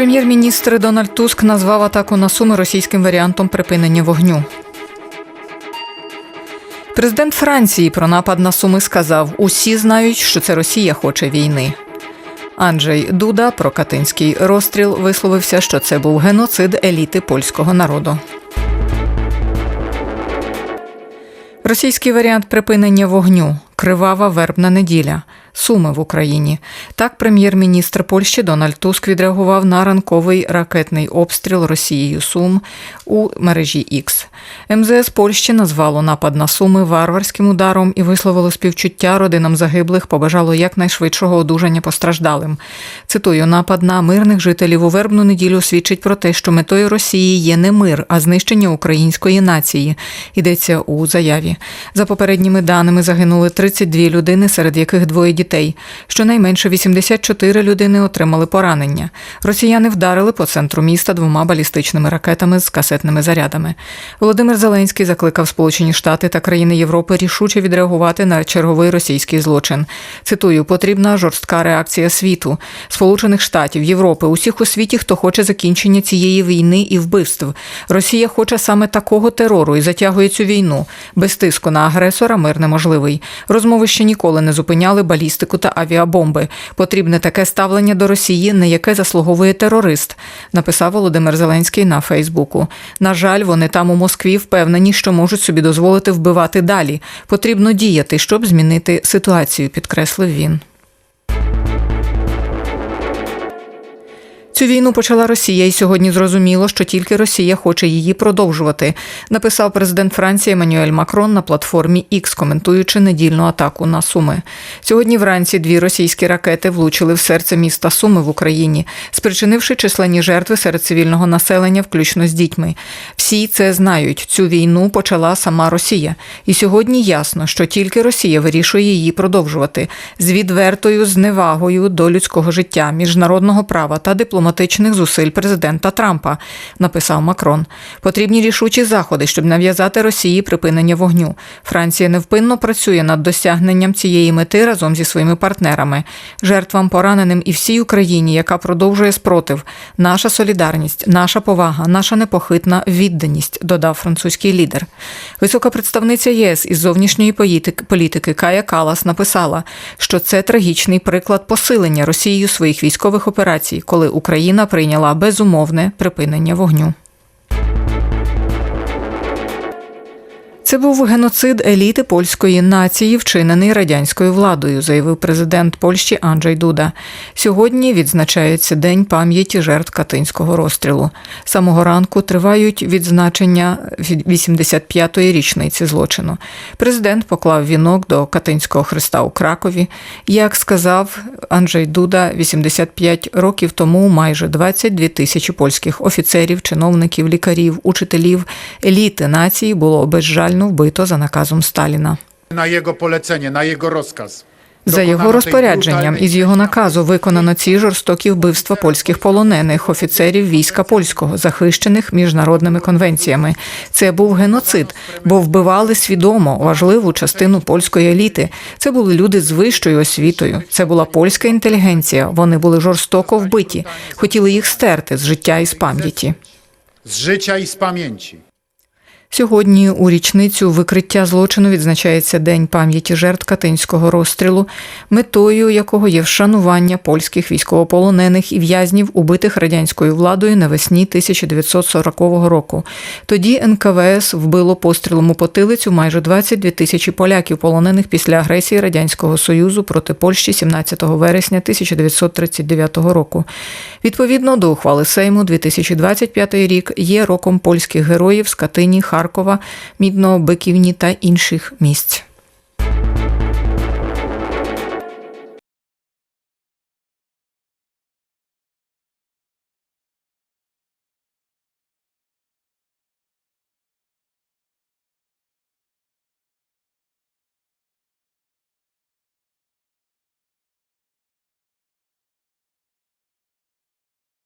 Прем'єр-міністр Дональд Туск назвав атаку на Суми російським варіантом припинення вогню. Президент Франції про напад на Суми сказав: усі знають, що це Росія хоче війни. Анджей Дуда про катинський розстріл висловився, що це був геноцид еліти польського народу. Російський варіант припинення вогню кривава вербна неділя. Суми в Україні. Так, прем'єр-міністр Польщі Дональд Туск відреагував на ранковий ракетний обстріл Росією Сум у мережі X. МЗС Польщі назвало напад на Суми варварським ударом і висловило співчуття родинам загиблих, побажало якнайшвидшого одужання постраждалим. Цитую, напад на мирних жителів у вербну неділю свідчить про те, що метою Росії є не мир, а знищення української нації. Йдеться у заяві. За попередніми даними загинули 32 людини, серед яких двоє дітей. Щонайменше 84 людини отримали поранення. Росіяни вдарили по центру міста двома балістичними ракетами з касетними зарядами. Володимир Зеленський закликав Сполучені Штати та країни Європи рішуче відреагувати на черговий російський злочин. Цитую: потрібна жорстка реакція світу, Сполучених Штатів, Європи, усіх у світі, хто хоче закінчення цієї війни і вбивств. Росія хоче саме такого терору і затягує цю війну. Без тиску на агресора мир неможливий. Розмови ще ніколи не зупиняли балістику та авіабомби. Потрібне таке ставлення до Росії, на яке заслуговує терорист, написав Володимир Зеленський на Фейсбуку. На жаль, вони там у Москві впевнені, що можуть собі дозволити вбивати далі. Потрібно діяти, щоб змінити ситуацію, підкреслив він. Цю війну почала Росія, і сьогодні зрозуміло, що тільки Росія хоче її продовжувати. Написав президент Франції Еммануель Макрон на платформі X, коментуючи недільну атаку на Суми. Сьогодні вранці дві російські ракети влучили в серце міста Суми в Україні, спричинивши численні жертви серед цивільного населення, включно з дітьми. Всі це знають. Цю війну почала сама Росія. І сьогодні ясно, що тільки Росія вирішує її продовжувати з відвертою зневагою до людського життя, міжнародного права та дипломатичних зусиль президента Трампа, написав Макрон. Потрібні рішучі заходи, щоб нав'язати Росії припинення вогню. Франція невпинно працює над досягненням цієї мети разом зі своїми партнерами, жертвам пораненим і всій Україні, яка продовжує спротив. Наша солідарність, наша повага, наша непохитна відданість, додав французький лідер. Висока представниця ЄС із зовнішньої політики Кая Калас написала, що це трагічний приклад посилення Росією своїх військових операцій, коли Україна прийняла безумовне припинення вогню. Це був геноцид еліти польської нації, вчинений радянською владою, заявив президент Польщі Анджей Дуда. Сьогодні відзначається День пам'яті жертв Катинського розстрілу. Самого ранку тривають відзначення 85-ї річниці злочину. Президент поклав вінок до Катинського хреста у Кракові. Як сказав Анджей Дуда, 85 років тому майже 22 тисячі польських офіцерів, чиновників, лікарів, учителів, еліти нації було безжально вбито за наказом Сталіна. na jego polecenie, na jego rozkaz. За його розпорядженням і з його наказу виконано ці жорстокі вбивства польських полонених офіцерів війська польського, захищених міжнародними конвенціями. Це був геноцид, бо вбивали свідомо важливу частину польської еліти. Це були люди з вищою освітою. Це була польська інтелігенція. Вони були жорстоко вбиті, хотіли їх стерти з життя і з пам'яті. Z życia i z pamięci. Сьогодні у річницю викриття злочину відзначається День пам'яті жертв Катинського розстрілу, метою якого є вшанування польських військовополонених і в'язнів, убитих радянською владою навесні 1940 року. Тоді НКВС вбило пострілом у потилицю майже 22 тисячі поляків, полонених після агресії радянського союзу проти Польщі 17 вересня 1939 року. Відповідно до ухвали Сейму, 2025 рік є роком польських героїв з Катині, Харкова, Мідного, Биківні та інших місць.